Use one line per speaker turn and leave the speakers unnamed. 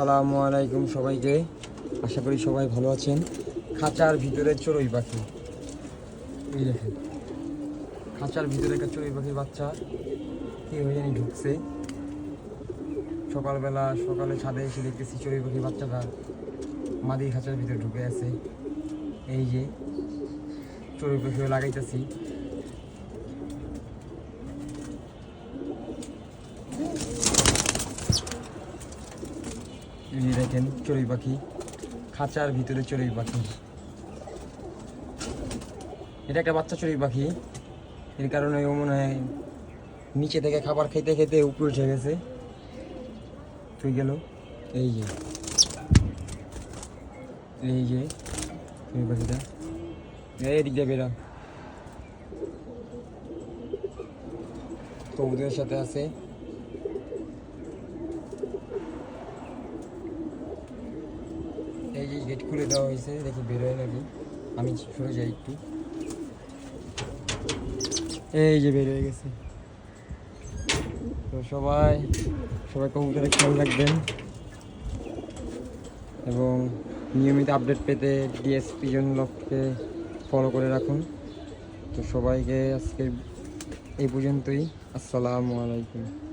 আসসালামু আলাইকুম সবাইকে। আশা করি সবাই ভালো আছেন। খাঁচার ভিতরে চড়ুই পাখি। এই দেখেন। খাঁচার ভিতরে একটা চড়ুই পাখির বাচ্চা। কি হয়ে জানি ঢুকছে। সকালবেলা সকালে ছাদে এসে দেখতেছি চড়ুই পাখির বাচ্চাটা মাদি খাঁচার ভিতরে ঢুকে আছে। এই যে, চড়ুই পাখিও লাগাইতেছি। এই দেখেন, চড়ুই পাখি। খাঁচার ভিতরে চড়ুই পাখি। এটা একটা বাচ্চা চড়ুই পাখি। এর কারণে ও মনে হয় নিচে থেকে খাবার খেতে খেতে উপরে উঠে গেছে। তুই গেল। এই যে। এই যে চড়ুই পাখিটা। এই দিক দিয়ে বেরা। কবুতরের সাথে আছে যে গেট খুলে দেওয়া হয়েছে, দেখি বেরোয় নাকি? আমি সরে যাই একটু। এই যে বের হয়ে গেছে। তো সবাই সবাই কবুতরে খেয়াল রাখবেন। এবং নিয়মিত আপডেট পেতে ডিএসপি জনলককে ফলো করে রাখুন। তো সবাইকে আজকে এই পর্যন্তই। আসসালামু আলাইকুম।